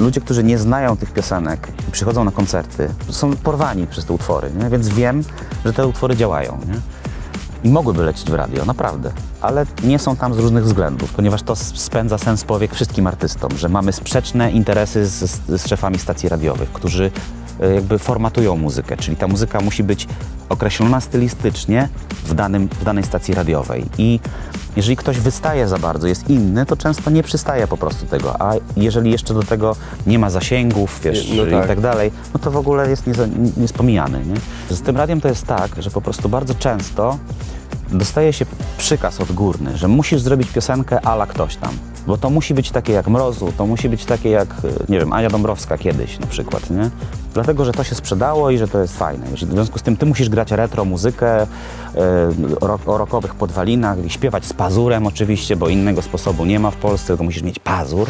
ludzie, którzy nie znają tych piosenek i przychodzą na koncerty, są porwani przez te utwory, nie? więc wiem, że te utwory działają. Nie? I mogłyby lecieć w radio, naprawdę. Ale nie są tam z różnych względów, ponieważ to spędza sens powiek wszystkim artystom, że mamy sprzeczne interesy z, z, szefami stacji radiowych, którzy jakby formatują muzykę, czyli ta muzyka musi być określona stylistycznie w, danym, w danej stacji radiowej. I jeżeli ktoś wystaje za bardzo, jest inny, to często nie przystaje po prostu tego. A jeżeli jeszcze do tego nie ma zasięgów, wiesz, No i tak. tak dalej, no to w ogóle jest niespomijany. Nie? Z tym radiem to jest tak, że po prostu bardzo często dostaje się przykaz odgórny, że musisz zrobić piosenkę ala ktoś tam. Bo to musi być takie jak Mrozu, to musi być takie jak, e, nie wiem, Ania Dąbrowska kiedyś na przykład, nie? Dlatego, że to się sprzedało i że to jest fajne. W związku z tym ty musisz grać retro muzykę e, o, rockowych podwalinach i śpiewać z pazurem oczywiście, bo innego sposobu nie ma w Polsce, to musisz mieć pazur.